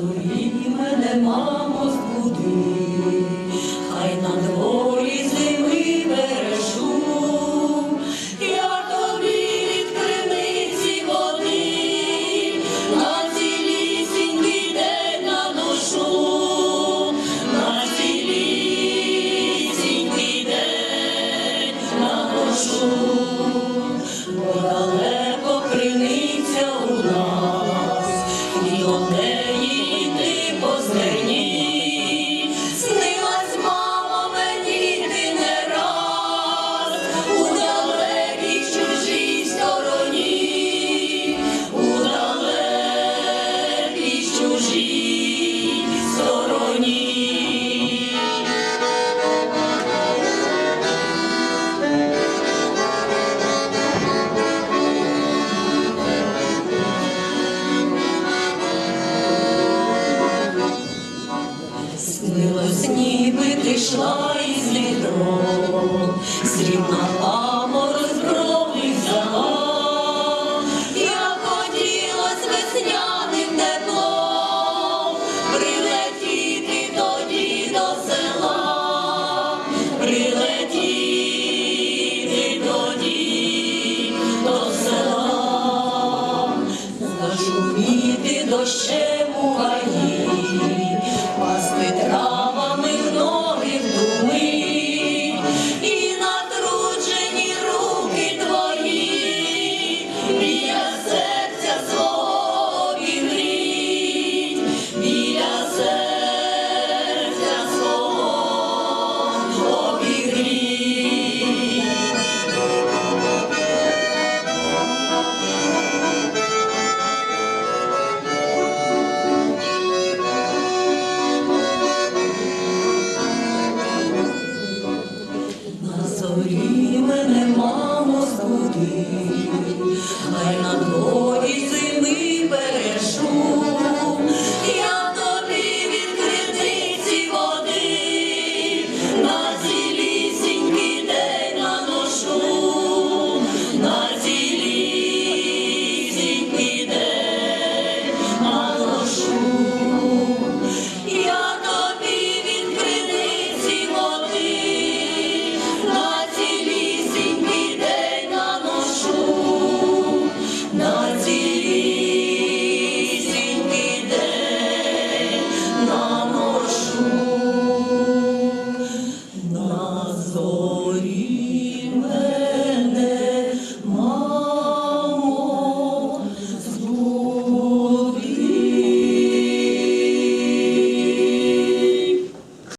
Твої мене, мамо, збуди. Снилось, ніби ти йшла із вітром, срібна паморозь брови взяла, як хотілось весняним теплом прилетіти тоді до села, прилетіти тоді до села, зашуміти дощем у гаї, 너